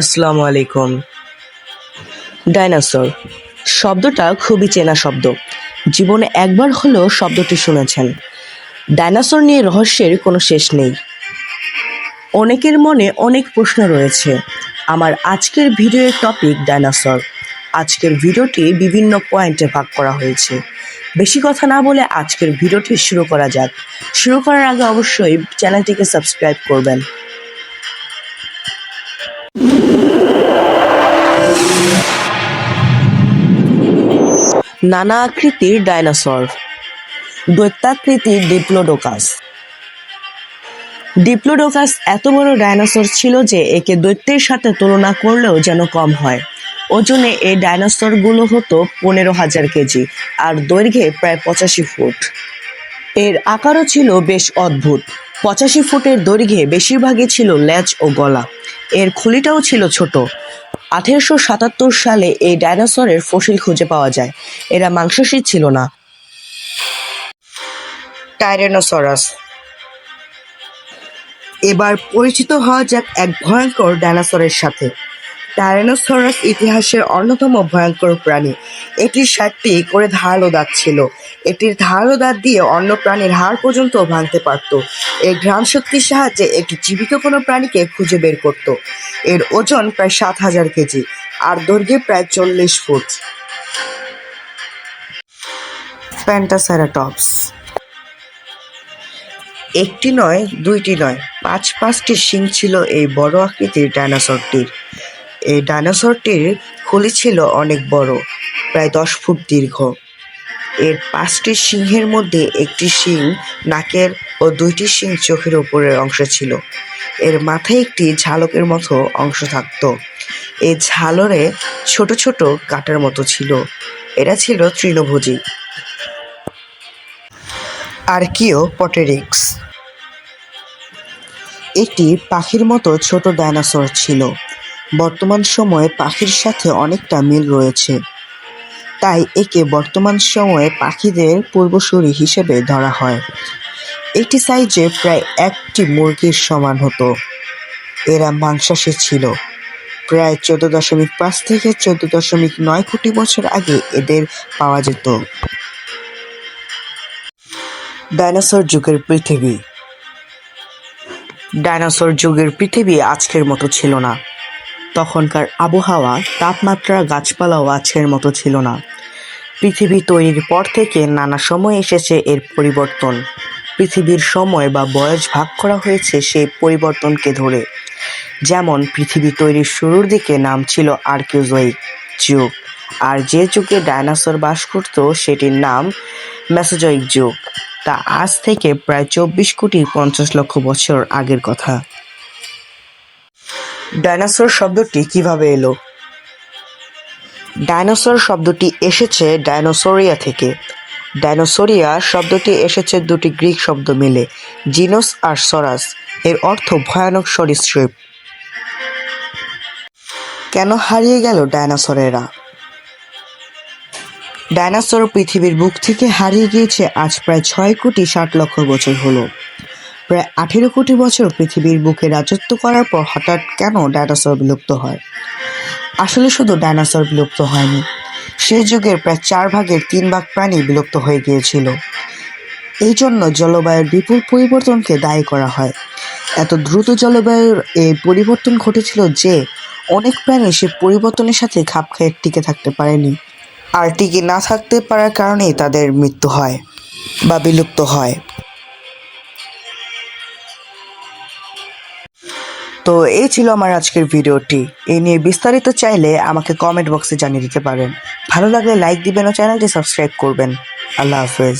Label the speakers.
Speaker 1: আসসালামু আলাইকুম। ডাইনোসর, শব্দটা খুবই চেনা শব্দ। জীবনে একবার হলেও শব্দটি শুনেছেন। ডাইনোসর নিয়ে রহস্যের কোনো শেষ নেই। অনেকের মনে অনেক প্রশ্ন রয়েছে, আমার আজকের ভিডিওর টপিক ডাইনোসর। আজকের ভিডিওটি বিভিন্ন পয়েন্টে ভাগ করা হয়েছে। বেশি কথা না বলে আজকের ভিডিওটি শুরু করা যাক। শুরু করার আগে অবশ্যই চ্যানেলটিকে সাবস্ক্রাইব করবেন। নানা আকৃতির ডাইনোসর। দৈত্যাকৃতির ডিপ্লোডোকাস। ডিপ্লোডোকাস এত বড় ডাইনোসর ছিল যে একে দৈত্যের সাথে তুলনা করলেও যেন কম হয়। ওজনে এই ডাইনোসরগুলো হতো পনেরো হাজার কেজি, আর দৈর্ঘ্যে প্রায় পঁচাশি ফুট। এর আকারও ছিল বেশ অদ্ভুত। পঁচাশি ফুটের দৈর্ঘ্যে বেশিরভাগই ছিল ল্যাজ ও গলা। এর খুলিটাও ছিল ছোট। আঠেরোশো সাতাত্তর সালে এই ডাইনোসরের ফসিল খুঁজে পাওয়া যায়। এরা মাংসাশী ছিল না। টাইরেনোসরাস। এবার পরিচিত হওয়া যাক এক ভয়ঙ্কর ডাইনোসরের সাথে। টাইরেনোসরাস ইতিহাসের অন্যতম ভয়ঙ্কর প্রাণী। এটির ষাটটি করে ধারালো দাঁত ছিল। এটির ধারালো দাঁত দিয়ে অন্য প্রাণীর হাড় পর্যন্ত ভাঙতে পারত। এর ঘ্রাণ শক্তির সাহায্যে এটি জীবিত কোনো প্রাণীকে খুঁজে বের করত। এর ওজন প্রায় সাত হাজার কেজি, আর দৈর্ঘ্যে প্রায় চল্লিশ ফুট। প্যান্টাসেরাটপস। একটি নয়, দুইটি নয় পাঁচ পাঁচটি শিং ছিল এই বড় আকৃতির ডাইনোসরটির। এই ডাইনোসরটির খুলি ছিল অনেক বড়, প্রায় দশ ফুট দীর্ঘ। এর পাঁচটি সিংহের মধ্যে একটি সিং নাকের ও দুইটি সিং চোখের উপরের অংশে ছিল। এর মাথায় একটি ঝালকের মতো অংশ থাকত। এই ঝালরে ছোট ছোট কাটার মতো ছিল। এরা ছিল তৃণভোজী। আর্কিও পটেরিক্স। একটি পাখির মতো ছোট ডাইনোসর ছিল। বর্তমান সময়ে পাখির সাথে অনেকটা মিল রয়েছে। তাই একে বর্তমান সময়ে পাখিদের পূর্বসূরি হিসেবে ধরা হয়। এটি সাইজে প্রায় একটি মুরগির সমান হতো। এরা মাংসাশী ছিল। প্রায় চোদ্দ দশমিক পাঁচ থেকে চোদ্দ দশমিক নয় কোটি বছর আগে এদের পাওয়া যেত। ডাইনোসর যুগের পৃথিবী। ডাইনোসর যুগের পৃথিবী আজকের মতো ছিল না। তখনকার আবহাওয়া, তাপমাত্রা, গাছপালাও আজকের মতো ছিল না। পৃথিবী তৈরির পর থেকে নানা সময় এসেছে এর পরিবর্তন। পৃথিবীর সময় বা বয়স ভাগ করা হয়েছে সেই পরিবর্তনকে ধরে। যেমন, পৃথিবী তৈরির শুরুর দিকে নাম ছিল আর্কিওজয়িক যুগ, আর যে যুগে ডাইনোসর বাস করত, সেটির নাম মেসোজয়িক যুগ। তা আজ থেকে প্রায় চব্বিশ কোটি পঞ্চাশ লক্ষ বছর আগের কথা। ডাইনোসর শব্দটি কীভাবে এলো? ডাইনোসর শব্দটি এসেছে ডাইনোসরিয়া থেকে। ডাইনোসরিয়া শব্দটি এসেছে দুটি গ্রিক শব্দ মিলে, জিনোস আর সরাস। এর অর্থ ভয়ানক সরীসৃপ। কেন হারিয়ে গেল ডাইনোসরেরা? ডাইনোসর পৃথিবীর বুক থেকে হারিয়ে গিয়েছে আজ প্রায় ছয় কোটি ষাট লক্ষ বছর হলো। প্রায় আঠেরো কোটি বছর পৃথিবীর বুকে রাজত্ব করার পর হঠাৎ কেন ডাইনোসর বিলুপ্ত হয়? আসলে শুধু ডাইনোসর বিলুপ্ত হয়নি সে যুগের প্রায় চার ভাগের তিন ভাগ প্রাণী বিলুপ্ত হয়ে গিয়েছিল। এই জন্য জলবায়ুর বিপুল পরিবর্তনকে দায়ী করা হয়। এত দ্রুত জলবায়ুর এই পরিবর্তন ঘটেছিল যে, অনেক প্রাণী সে পরিবর্তনের সাথে খাপ খেয়ে টিকে থাকতে পারেনি। আর টিকে না থাকতে পারার কারণেই তাদের মৃত্যু হয় বা বিলুপ্ত হয়। তো এই ছিল আমার আজকের ভিডিওটি। এই নিয়ে বিস্তারিত চাইলে আমাকে কমেন্ট বক্সে জানিয়ে দিতে পারেন। ভালো লাগলে লাইক দিবেন ও চ্যানেলটি সাবস্ক্রাইব করবেন। আল্লাহ হাফেজ।